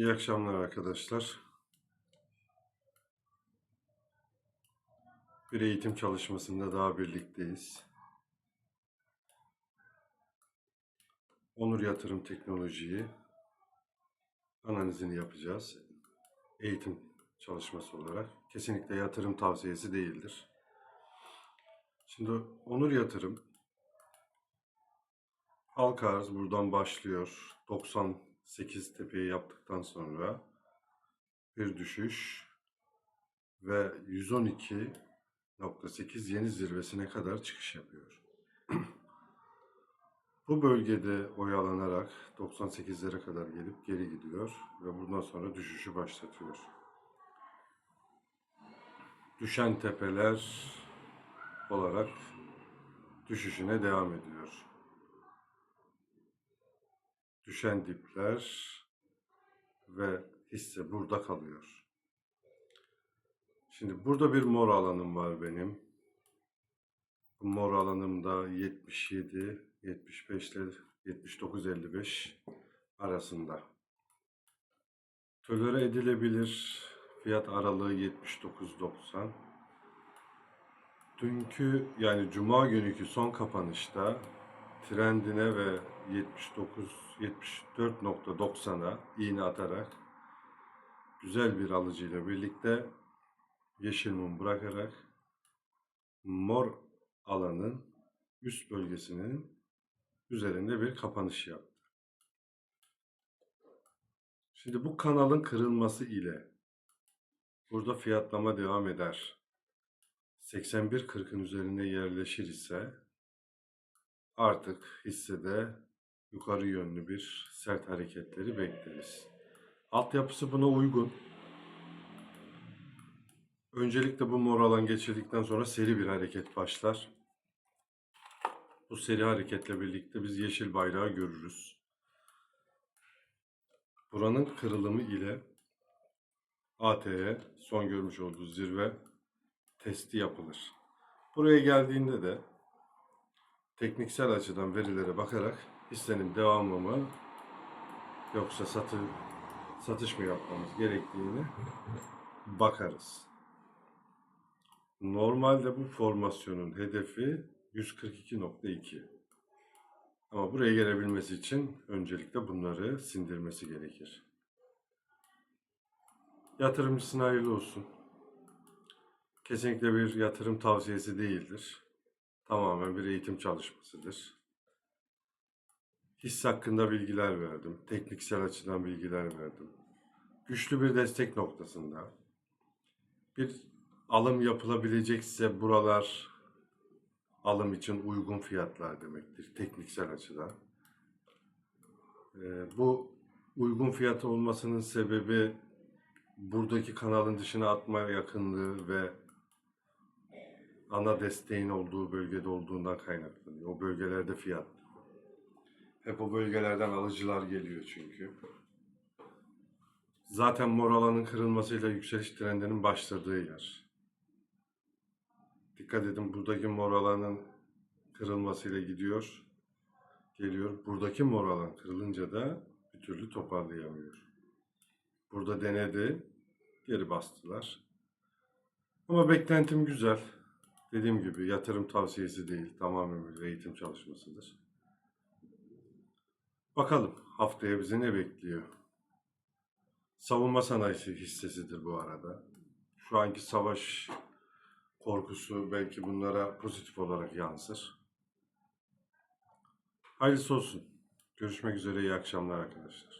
İyi akşamlar arkadaşlar. Bir eğitim çalışmasında daha birlikteyiz. Onur Yatırım Teknolojiyi analizini yapacağız. Eğitim çalışması olarak. Kesinlikle yatırım tavsiyesi değildir. Şimdi Onur Yatırım halka arz buradan başlıyor. 98 tepeyi yaptıktan sonra bir düşüş ve 112.8 yeni zirvesine kadar çıkış yapıyor. Bu bölgede oyalanarak 98'lere kadar gelip geri gidiyor ve bundan sonra düşüşü başlatıyor. Düşen tepeler olarak düşüşüne devam ediyor. Düşen dipler ve hisse burada kalıyor. Şimdi burada bir mor alanım var benim. Bu mor alanımda 77, 75 ile 79, 55 arasında. Tolere edilebilir fiyat aralığı 79.90. Dünkü yani cuma günkü son kapanışta trendine ve 79 74.90'a iğne atarak güzel bir alıcıyla birlikte yeşil mum bırakarak mor alanın üst bölgesinin üzerinde bir kapanış yaptı. Şimdi bu kanalın kırılması ile burada fiyatlama devam eder. 81.40'ın üzerine yerleşir ise artık hissede yukarı yönlü bir sert hareketleri bekleriz. Altyapısı buna uygun. Öncelikle bu mor alan geçirdikten sonra seri bir hareket başlar. Bu seri hareketle birlikte biz yeşil bayrağı görürüz. Buranın kırılımı ile AT'ye son görmüş olduğu zirve testi yapılır. Buraya geldiğinde de tekniksel açıdan verilere bakarak hissenin devamı mı yoksa satı, satış mı yapmamız gerektiğini bakarız. Normalde bu formasyonun hedefi 142.2. Ama buraya gelebilmesi için öncelikle bunları sindirmesi gerekir. Yatırımcısına hayırlı olsun. Kesinlikle bir yatırım tavsiyesi değildir. Tamamen bir eğitim çalışmasıdır. Hisse hakkında bilgiler verdim. Tekniksel açıdan bilgiler verdim. Güçlü bir destek noktasında bir alım yapılabilecekse buralar alım için uygun fiyatlar demektir tekniksel açıdan. Ee, bu uygun fiyat olmasının sebebi buradaki kanalın dışına atma yakınlığı ve ana desteğin olduğu bölgede olduğundan kaynaklanıyor. O bölgelerde fiyat. Hep o bölgelerden alıcılar geliyor çünkü. Zaten mor alanın kırılmasıyla yükseliş trendinin başladığı yer. Dikkat edin buradaki mor alanın kırılmasıyla gidiyor, geliyor. Buradaki mor alan kırılınca da bir türlü toparlayamıyor. Burada denedi, geri bastılar. Ama beklentim güzel. Dediğim gibi yatırım tavsiyesi değil, tamamen bir eğitim çalışmasıdır. Bakalım haftaya bizi ne bekliyor? Savunma sanayisi hissesidir bu arada. Şu anki savaş korkusu belki bunlara pozitif olarak yansır. Hayırlısı olsun. Görüşmek üzere, iyi akşamlar arkadaşlar.